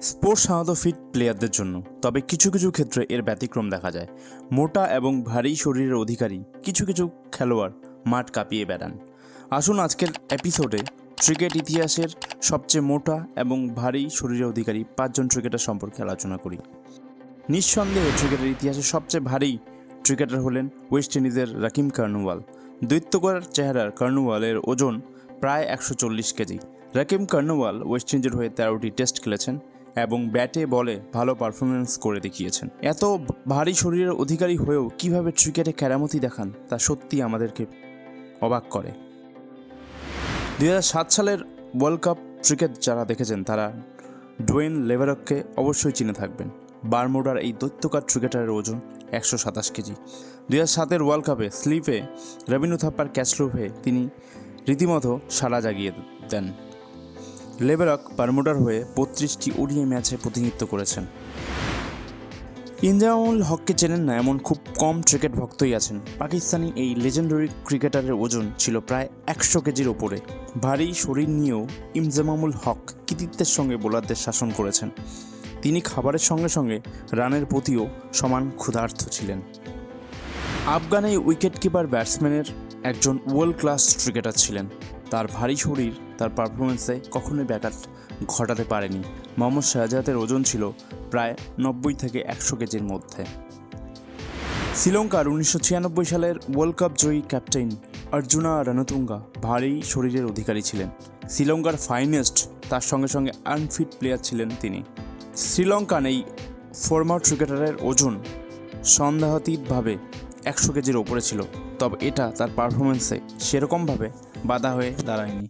Sports সাধারণত fit প্লেয়ারদের জন্য, তবে কিছু কিছু ক্ষেত্রে এর ব্যতিক্রম দেখা যায়। মোটা এবং ভারী শরীরের অধিকারী কিছু কিছু খেলোয়াড় মাঠ কাঁপিয়ে বেড়ান। আসুন আজকের এপিসোডে ক্রিকেট ইতিহাসের সবচেয়ে মোটা এবং ভারী শরীরের অধিকারী পাঁচজন ক্রিকেটার সম্পর্কে আলোচনা করি। নিঃসন্দেহে ক্রিকেটের ইতিহাসে সবচেয়ে ভারী ক্রিকেটার হলেন ওয়েস্ট ইন্ডিজের রাকিম কার্নুওয়াল। দৈত্যকর চেহারার কার্নুওয়ালের ওজন প্রায় একশো চল্লিশ কেজি। রাকিম কার্নুওয়াল ওয়েস্ট ইন্ডিজের হয়ে তেরোটি টেস্ট খেলেছেন। এবং ব্যাটে বলে ভালো পারফরমেন্স করে দেখিয়েছেন। এত ভারী শরীরের অধিকারী হয়েও কীভাবে ক্রিকেটে কেরামতি দেখান, তা সত্যি আমাদেরকে অবাক করে। দুই হাজার সাত সালের ওয়ার্ল্ড কাপ ক্রিকেট যারা দেখেছেন, তারা ডোয়েন লেভারককে অবশ্যই চিনে থাকবেন। বারমোডার এই দৈত্যকার ক্রিকেটারের ওজন একশো সাতাশ কেজি। দুই হাজার সাতের ওয়ার্ল্ড কাপে স্লিপে রবীন্দ্র থাপ্পার ক্যাচলোভে তিনি রীতিমতো সাড়া জাগিয়ে দেন। লেবেরক বারমোডার হয়ে বত্রিশটি ওডিআই ম্যাচে প্রতিনিধিত্ব করেছেন। ইনজামুল হককে চেনেন না এমন খুব কম ক্রিকেট ভক্তই আছেন। পাকিস্তানি এই লেজেন্ডারি ক্রিকেটারের ওজন ছিল প্রায় একশো কেজির ওপরে। ভারী শরীর নিয়েও ইমজামামুল হক কৃতিত্বের সঙ্গে বোলারদের শাসন করেছেন। তিনি খাবারের সঙ্গে সঙ্গে রানের প্রতিও সমান ক্ষুধার্থ ছিলেন। আফগান এই উইকেট কিপার ব্যাটসম্যানের একজন ওয়ার্ল্ড ক্লাস ক্রিকেটার ছিলেন। তার ভারী শরীর, তার পারফরমেন্সে কখনোই ব্যাঘাত ঘটাতে পারেনি। মোহাম্মদ শাহজাহাতের ওজন ছিল প্রায় নব্বই থেকে একশো কেজির মধ্যে। শ্রীলঙ্কার উনিশশো ছিয়ানব্বই সালের ওয়ার্ল্ড কাপ জয়ী ক্যাপ্টেন অর্জুনা রণতুঙ্গা ভারী শরীরের অধিকারী ছিলেন। শ্রীলঙ্কার ফাইনেস্ট তার সঙ্গে সঙ্গে আনফিট প্লেয়ার ছিলেন তিনি। শ্রীলঙ্কান এই ফরমার ক্রিকেটারের ওজন সন্দেহাতীতভাবে একশো কেজির ওপরে ছিল, তবে এটা তার পারফরমেন্সে সেরকমভাবে বাধা হয়ে দাঁড়ায়নি।